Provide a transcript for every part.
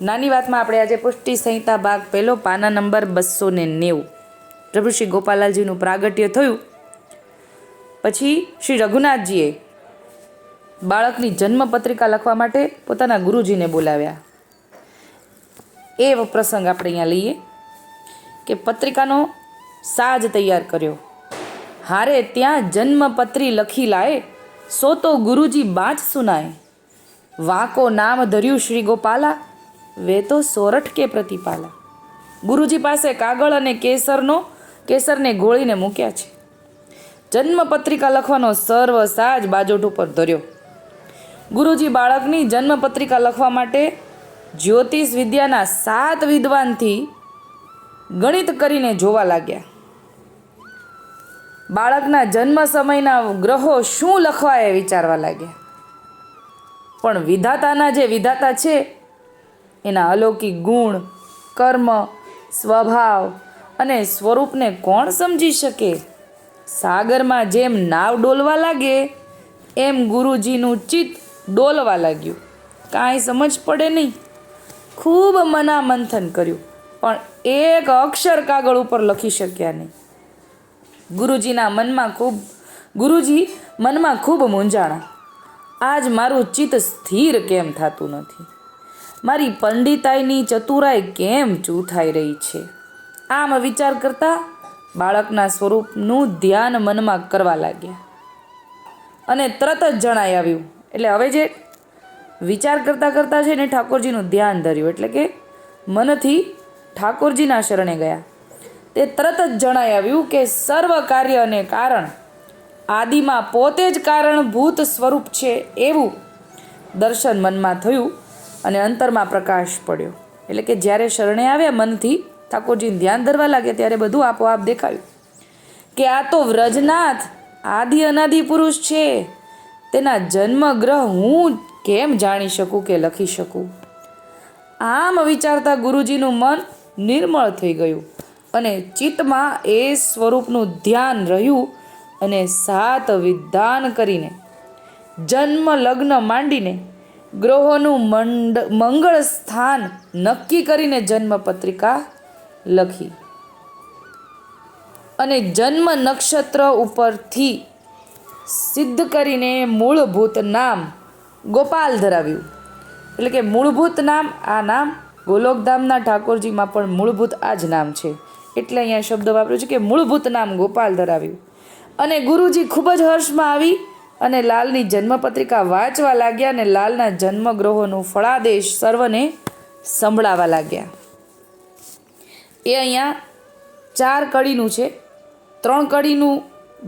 નાની વાતમાં આપણે આજે પુષ્ટિ સંહિતા ભાગ પહેલો, પાના નંબર બસો ને નેવું. પ્રભુ શ્રી ગોપાલાલજીનું પ્રાગટ્ય થયું. પછી શ્રી રઘુનાથજીએ બાળકની જન્મ પત્રિકા લખવા માટે પોતાના ગુરુજીને બોલાવ્યા. એ પ્રસંગ આપણે અહીંયા લઈએ કે પત્રિકાનો સાજ તૈયાર કર્યો. હારે ત્યાં જન્મપત્રી લખી લાય, સો તો ગુરુજી બાજ સુનાય. વાંકો નામ ધર્યું શ્રી ગોપાલા વે તો સોરઠ કે પ્રતિપાલા. ગુરુજી પાસે કાગળ અને કેસરનો, કેસરને ગોળીને મૂક્યા છે. જન્મપત્રિકા લખવાનો સર્વ સાજ બાજોટ ઉપર ધર્યો. ગુરુજી બાળકની જન્મપત્રિકા લખવા માટે જ્યોતિષ વિદ્યાના સાત વિદ્વાનથી ગણિત કરીને જોવા લાગ્યા. બાળકના જન્મ સમયના ગ્રહો શું લખવા એ વિચારવા લાગ્યા. પણ વિધાતાના જે વિધાતા છે એના અલૌકિક ગુણ, કર્મ, સ્વભાવ અને સ્વરૂપને કોણ સમજી શકે? સાગરમાં જેમ નાવ ડોલવા લાગે, એમ ગુરુજીનું ચિત્ત ડોલવા લાગ્યું. કાંઈ સમજ પડે નહીં. ખૂબ મના મંથન કર્યું, પણ એક અક્ષર કાગળ ઉપર લખી શક્યા નહીં. ગુરુજીના મનમાં ખૂબ, ગુરુજી મનમાં ખૂબ મૂંઝાણા. આજ મારું ચિત્ત સ્થિર કેમ થતું નથી? મારી પંડિતાઈની ચતુરાઈ કેમ ચૂથાઈ રહી છે? આમ વિચાર કરતા બાળકના સ્વરૂપનું ધ્યાન મનમાં કરવા લાગ્યા. અને તરત જ જણાઈ આવ્યું. એટલે હવે જે વિચાર કરતાં કરતાં છે ને ઠાકોરજીનું ધ્યાન ધર્યું. એટલે કે મનથી ઠાકોરજીના શરણે ગયા. તે તરત જ જણાઈ આવ્યું કે સર્વ કાર્ય અને કારણ આદિમાં પોતે જ કારણભૂત સ્વરૂપ છે એવું દર્શન મનમાં થયું. અને અંતરમાં પ્રકાશ પડ્યો. એટલે કે જ્યારે શરણે આવ્યા મનથી, ઠાકોરજીને ધ્યાન ધરવા લાગ્યા ત્યારે બધું આપોઆપ દેખાયું. કે આ તો વ્રજનાથ, આદિ અનાદિ પુરુષ છે. તેના જન્મ ગ્રહ હું કેમ જાણી શકું કે લખી શકું? આમ વિચારતા ગુરુજીનું મન નિર્મળ થઈ ગયું અને ચિત્તમાં એ સ્વરૂપનું ધ્યાન રહ્યું અને સાત વિધાન કરીને જન્મ લગ્ન માંડીને ગ્રહોનું મંડ મંગળ સ્થાન નક્કી કરીને જન્મ પત્રિકા લખી. અને જન્મ નક્ષત્ર ઉપરથી સિદ્ધ કરીને મૂળભૂત નામ ગોપાલ ધરાવ્યું. એટલે કે મૂળભૂત નામ, આ નામ ગોલોકધામના ઠાકોરજીમાં પણ મૂળભૂત આ જ નામ છે. એટલે અહીંયા શબ્દ વાપર્યો છે કે મૂળભૂત નામ ગોપાલ ધરાવ્યું. અને ગુરુજી ખૂબ જ હર્ષમાં આવી અને લાલની જન્મપત્રિકા વાંચવા લાગ્યા અને લાલના જન્મગ્રહોનું ફળાદેશ સર્વને સંભળાવા લાગ્યા. એ અહીંયા ચાર કડીનું છે. ત્રણ કડીનું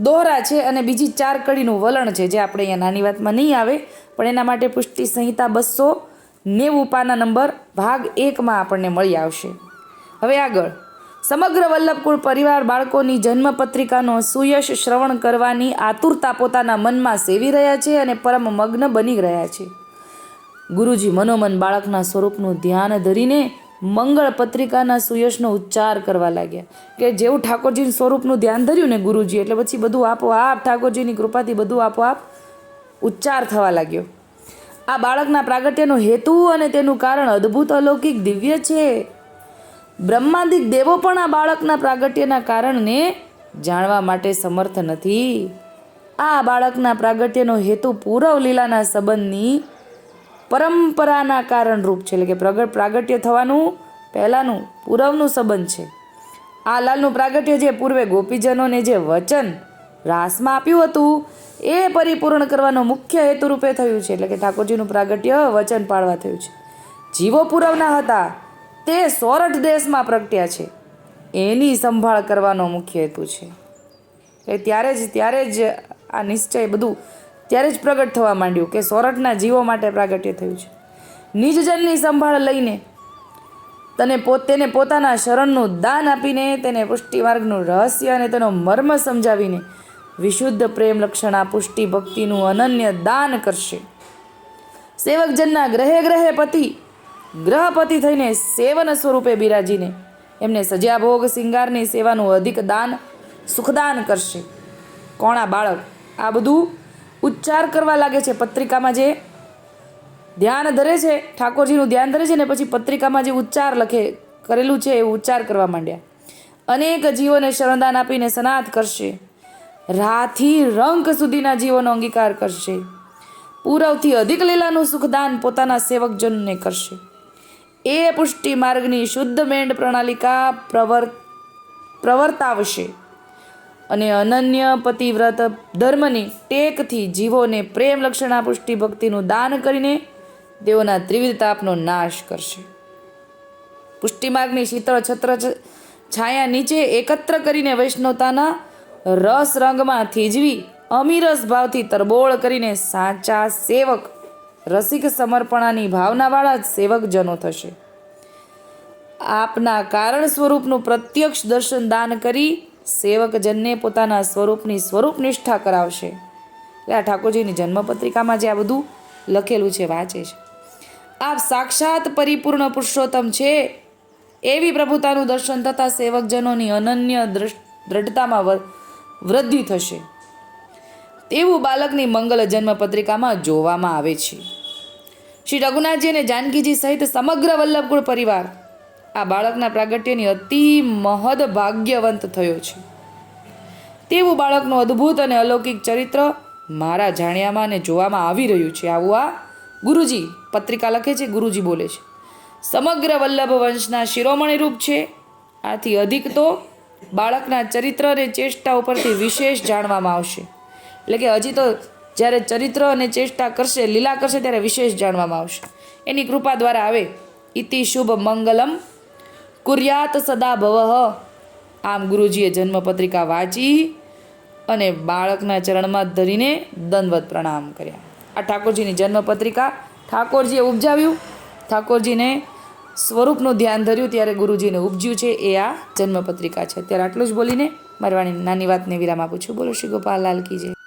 દોહરા છે અને બીજી ચાર કડીનું વલણ છે, જે આપણે અહીંયા નાની વાતમાં નહીં આવે, પણ એના માટે પુષ્ટિ સંહિતા બસો નેવું પાના નંબર ભાગ એકમાં આપણને મળી આવશે. હવે આગળ. સમગ્ર વલ્લભકુળ પરિવાર બાળકોની જન્મપત્રિકાનો સુયશ શ્રવણ કરવાની આતુરતા પોતાના મનમાં સેવી રહ્યા છે અને પરમ મગ્ન બની રહ્યા છે. ગુરુજી મનોમન બાળકના સ્વરૂપનું ધ્યાન ધરીને મંગળ પત્રિકાના સુયશનો ઉચ્ચાર કરવા લાગ્યા કે જેવું ઠાકોરજીનું સ્વરૂપનું ધ્યાન ધર્યું ને ગુરુજી, એટલે પછી બધું આપોઆપ ઠાકોરજીની કૃપાથી બધું આપોઆપ ઉચ્ચાર થવા લાગ્યો. આ બાળકના પ્રાગટ્યનો હેતુ અને તેનું કારણ અદ્ભુત અલૌકિક દિવ્ય છે. બ્રહ્માંદિક દેવો પણ આ બાળકના પ્રાગટ્યના કારણને જાણવા માટે સમર્થ નથી. આ બાળકના પ્રાગટ્યનો હેતુ પૂરવ લીલાના સંબંધની પરંપરાના કારણરૂપ છે. એટલે કે પ્રગટ પ્રાગટ્ય થવાનું પહેલાંનું પૂરવનું સંબંધ છે. આ લાલનું પ્રાગટ્ય જે પૂર્વે ગોપીજનોને જે વચન રાસમાં આપ્યું હતું, એ પરિપૂર્ણ કરવાનો મુખ્ય હેતુ રૂપે થયું છે. એટલે કે ઠાકોરજીનું પ્રાગટ્ય વચન પાળવા થયું છે. જીવો પૂરવના હતા તે સોરઠ દેશમાં પ્રગટ્યા છે. એની સંભાળ કરવાનો મુખ્ય હેતુ છે. એ ત્યારે જ ત્યારે જ આ નિશ્ચય બધું ત્યારે જ પ્રગટ થવા માંડ્યું કે સોરઠના જીવો માટે પ્રાગટ્ય થયું છે. નિજજનની સંભાળ લઈને તને તેને પોતાના શરણનું દાન આપીને, તેને પુષ્ટિમાર્ગનું રહસ્ય અને તેનો મર્મ સમજાવીને વિશુદ્ધ પ્રેમ લક્ષણા પુષ્ટિ ભક્તિનું અનન્ય દાન કરશે. સેવકજનના ગ્રહે ગ્રહે પતિ ગ્રહપતિ થઈને સેવન સ્વરૂપે બિરાજીને એમને સજ્યા ભોગ શિંગારની સેવાનું અધિક દાન, સુખદાન કરશે. કોણા બાળક, આ બધું ઉચ્ચાર કરવા લાગે છે પત્રિકામાં જે ધ્યાન ધરે છે, ઠાકોરજીનું ધ્યાન ધરે છે ને પછી પત્રિકામાં જે ઉચ્ચાર લખે, કરેલું છે એ ઉચ્ચાર કરવા માંડ્યા. અનેક જીવોને શરણદાન આપીને સનાથ કરશે. રાથી રંક સુધીના જીવોનો અંગીકાર કરશે. પૂરવથી અધિક લીલાનું સુખદાન પોતાના સેવકજનને કરશે. એ પુષ્ટિ માર્ગની શુદ્ધ મેંડ પ્રણાલિકા પ્રવર, પ્રવર્તાવશે. અને અનન્ય પતિવ્રત ધર્મની ટેકથી જીવોને પ્રેમ લક્ષણા પુષ્ટિ ભક્તિનું દાન કરીને તેઓના ત્રિવિધ તાપનો નાશ કરશે. પુષ્ટિમાર્ગની શીતળ છત્ર છાયા નીચે એકત્ર કરીને વૈષ્ણવતાના રસ રંગમાં થીજવી અમીરસ ભાવથી તરબોળ કરીને સાચા સેવક રસિક સમર્પણાની ભાવનાવાળા જ સેવકજનો થશે. આપના કારણ સ્વરૂપનું પ્રત્યક્ષ દર્શન દાન કરી સેવકજનને પોતાના સ્વરૂપની સ્વરૂપ નિષ્ઠા કરાવશે. એટલે આ ઠાકોરજીની જન્મપત્રિકામાં જે આ બધું લખેલું છે, વાંચે છે. આપ સાક્ષાત પરિપૂર્ણ પુરુષોત્તમ છે. એવી પ્રભુતાનું દર્શન થતાં સેવકજનોની અનન્ય દ્રઢતામાં વૃદ્ધિ થશે. તેવું બાળકની મંગલ જન્મપત્રિકામાં જોવામાં આવે છે. શ્રી રઘુનાથજી અને જાનકીજી સહિત સમગ્ર વલ્લભકુળ પરિવાર આ બાળકના પ્રાગટ્યની અતિ મહદ ભાગ્યવંત થયો છે. તેવું બાળકનું અદ્ભુત અને અલૌકિક ચરિત્ર મારા જાણ્યામાં અને જોવામાં આવી રહ્યું છે. આવું આ ગુરુજી પત્રિકા લખે છે, ગુરુજી બોલે છે. સમગ્ર વલ્લભ વંશના શિરોમણી રૂપ છે. આથી અધિક તો બાળકના ચરિત્ર અને ચેષ્ટા ઉપરથી વિશેષ જાણવામાં આવશે. એટલે કે હજી તો જ્યારે ચરિત્ર અને ચેષ્ટા કરશે, લીલા કરશે, ત્યારે વિશેષ જાણવામાં આવશે. એની કૃપા દ્વારા આવે, ઇતિ શુભ મંગલમ, કુર્યાત સદા ભવ. આમ ગુરુજીએ જન્મપત્રિકા વાંચી અને બાળકના ચરણમાં ધરીને દંડવત પ્રણામ કર્યા. આ ઠાકોરજીની જન્મપત્રિકા ઠાકોરજીએ ઉપજાવ્યું. ઠાકોરજીને સ્વરૂપનું ધ્યાન ધર્યું, ત્યારે ગુરુજીને ઉપજ્યું છે. એ આ જન્મપત્રિકા છે. અત્યારે આટલું જ બોલીને મારવાની નાની વાતને વિરામ આપું છું. બોલો શ્રી ગોપાલ લાલ કી જય.